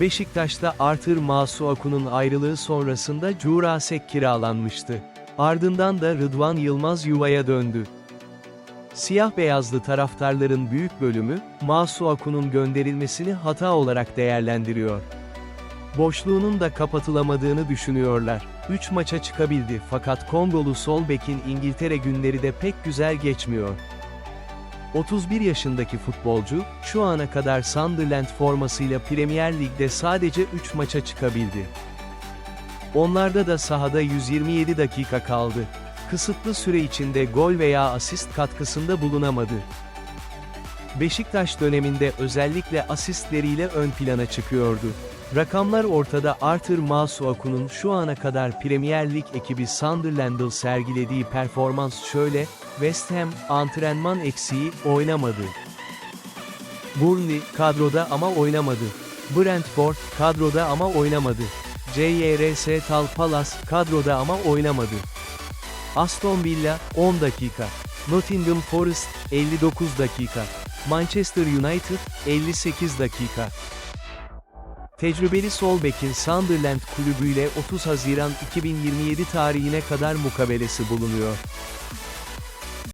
Beşiktaş'ta Arthur Masuaku'nun ayrılığı sonrasında Jurasek kiralanmıştı. Ardından da Rıdvan Yılmaz yuvaya döndü. Siyah beyazlı taraftarların büyük bölümü, Masuaku'nun gönderilmesini hata olarak değerlendiriyor. Boşluğunun da kapatılamadığını düşünüyorlar. 3 maça çıkabildi fakat Kongolu sol bekin İngiltere günleri de pek güzel geçmiyor. 31 yaşındaki futbolcu, şu ana kadar Sunderland formasıyla Premier Lig'de sadece 3 maça çıkabildi. Onlarda da sahada 127 dakika kaldı. Kısıtlı süre içinde gol veya asist katkısında bulunamadı. Beşiktaş döneminde özellikle asistleriyle ön plana çıkıyordu. Rakamlar ortada Arthur Masuaku'nun şu ana kadar Premier Lig ekibi Sunderland'ı sergilediği performans şöyle, West Ham, antrenman eksiği, oynamadı. Burnley, kadroda ama oynamadı. Brentford, kadroda ama oynamadı. JRS Tal Palace, kadroda ama oynamadı. Aston Villa, 10 dakika. Nottingham Forest, 59 dakika. Manchester United, 58 dakika. Tecrübeli sol bekin Sunderland kulübüyle 30 Haziran 2027 tarihine kadar mukabelesi bulunuyor.